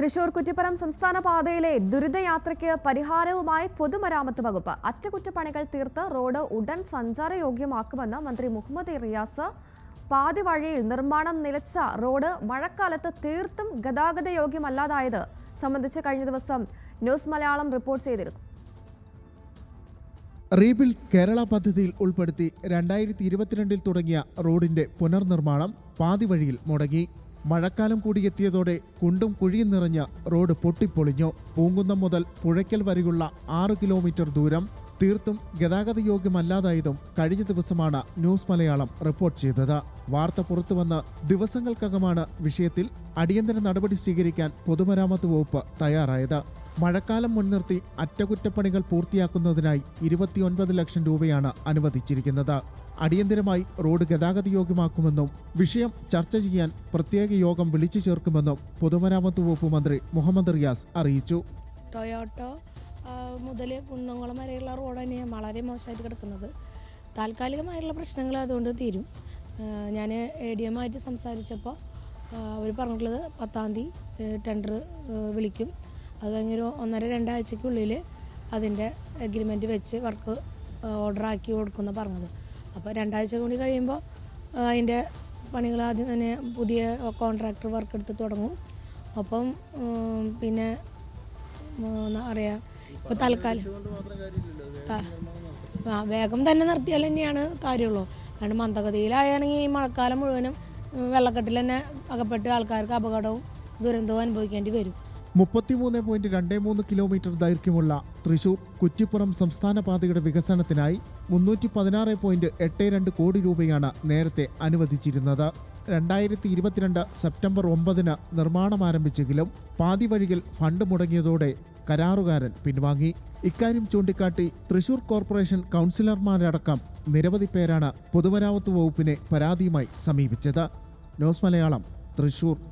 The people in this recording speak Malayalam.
തൃശൂർ കുറ്റിപ്പുറം സംസ്ഥാന പാതയിലെ ദുരിതയാത്രയ്ക്ക് പരിഹാരവുമായി പൊതുമരാമത്ത് വകുപ്പ് അറ്റകുറ്റപ്പണികൾ തീർത്ത് റോഡ് ഉടൻ സഞ്ചാരയോഗ്യമാക്കുമെന്ന് മന്ത്രി മുഹമ്മദ് റിയാസ് പാതി വഴിയിൽ നിർമ്മാണം നിലച്ച റോഡ് മഴക്കാലത്ത് തീർത്തും ഗതാഗത യോഗ്യമല്ലാതായത് സംബന്ധിച്ച് കഴിഞ്ഞ ദിവസം ന്യൂസ് മലയാളം റിപ്പോർട്ട് ചെയ്തിരുന്നു. റീബിൽഡ് കേരള പദ്ധതിയിൽ ഉൾപ്പെടുത്തി രണ്ടായിരത്തി ഇരുപത്തിരണ്ടിൽ തുടങ്ങിയ റോഡിന്റെ പുനർനിർമ്മാണം പാതി വഴിയിൽ മുടങ്ങി. മഴക്കാലം കൂടിയെത്തിയതോടെ കുണ്ടും കുഴിയും നിറഞ്ഞ് റോഡ് പൊട്ടിപ്പൊളിഞ്ഞു. പൂങ്കുന്നം മുതൽ പുഴയ്ക്കൽ വരെയുള്ള ആറ് കിലോമീറ്റർ ദൂരം തീർത്തും ഗതാഗത യോഗ്യമല്ലാതായതും കഴിഞ്ഞ ദിവസമാണ് ന്യൂസ് മലയാളം റിപ്പോർട്ട് ചെയ്തത്. വാർത്ത പുറത്തുവന്ന ദിവസങ്ങൾക്കകമാണ് വിഷയത്തിൽ അടിയന്തര നടപടി സ്വീകരിക്കാൻ പൊതുമരാമത്ത് വകുപ്പ് തയ്യാറായത്. മഴക്കാലം മുൻനിർത്തി അറ്റകുറ്റപ്പണികൾ പൂർത്തിയാക്കുന്നതിനായി ഇരുപത്തിയൊൻപത് ലക്ഷം രൂപയാണ് അനുവദിച്ചിരിക്കുന്നത്. അടിയന്തരമായി റോഡ് ഗതാഗത യോഗ്യമാക്കുമെന്നും വിഷയം ചർച്ച ചെയ്യാൻ പ്രത്യേക യോഗം വിളിച്ചു ചേർക്കുമെന്നും പൊതുമരാമത്ത് വകുപ്പ് മന്ത്രി മുഹമ്മദ് റിയാസ് അറിയിച്ചു. ടൊയോട്ടോ മുതൽ കുന്നംകുളം വരെയുള്ള റോഡ് തന്നെയാണ് വളരെ മോശമായിട്ട് കിടക്കുന്നത്. താൽക്കാലികമായിട്ടുള്ള പ്രശ്നങ്ങൾ അതുകൊണ്ട് തീരും. ഞാൻ എ ഡി എമ്മായിട്ട് സംസാരിച്ചപ്പോൾ അവർ പറഞ്ഞിട്ടുള്ളത് പത്താം തീയതി ടെൻഡർ വിളിക്കും. അത് കഴിഞ്ഞൊരു ഒന്നര രണ്ടാഴ്ചക്കുള്ളിൽ അതിന്റെ അഗ്രിമെന്റ് വെച്ച് വർക്ക് ഓർഡറാക്കി കൊടുക്കുന്ന പറഞ്ഞത്. അപ്പോൾ രണ്ടാഴ്ച കൂടി കഴിയുമ്പോൾ അതിന്റെ പണികൾ ആദ്യം തന്നെ പുതിയ കോൺട്രാക്ടർ വർക്ക് എടുത്ത് തുടങ്ങും. ഒപ്പം പിന്നെ എന്താ പറയുക ഇപ്പോൾ തൽക്കാലം. ആ വേഗം തന്നെ നിർത്തിയാൽ തന്നെയാണ് കാര്യമുള്ളൂ. കാരണം മന്ദഗതിയിലായാണെങ്കിൽ ഈ മഴക്കാലം മുഴുവനും വെള്ളക്കെട്ടിൽ തന്നെ അകപ്പെട്ട് ആൾക്കാർക്ക് അപകടവും ദുരന്തവും അനുഭവിക്കേണ്ടി വരും. മുപ്പത്തിമൂന്ന് പോയിന്റ് രണ്ട് മൂന്ന് കിലോമീറ്റർ ദൈർഘ്യമുള്ള തൃശൂർ കുറ്റിപ്പുറം സംസ്ഥാന പാതയുടെ വികസനത്തിനായി മുന്നൂറ്റി പതിനാറ് പോയിന്റ് എട്ട് രണ്ട് കോടി രൂപയാണ് നേരത്തെ അനുവദിച്ചിരുന്നത്. രണ്ടായിരത്തി ഇരുപത്തിരണ്ട് സെപ്റ്റംബർ ഒമ്പതിന് നിർമ്മാണം ആരംഭിച്ചെങ്കിലും പാതി വഴിയിൽ ഫണ്ട് മുടങ്ങിയതോടെ കരാറുകാരൻ പിൻവാങ്ങി. ഇക്കാര്യം ചൂണ്ടിക്കാട്ടി തൃശൂർ കോർപ്പറേഷൻ കൗൺസിലർമാരടക്കം നിരവധി പേരാണ് പൊതുമരാമത്ത് വകുപ്പിനെ പരാതിയുമായി സമീപിച്ചത്. ന്യൂസ് മലയാളം തൃശൂർ.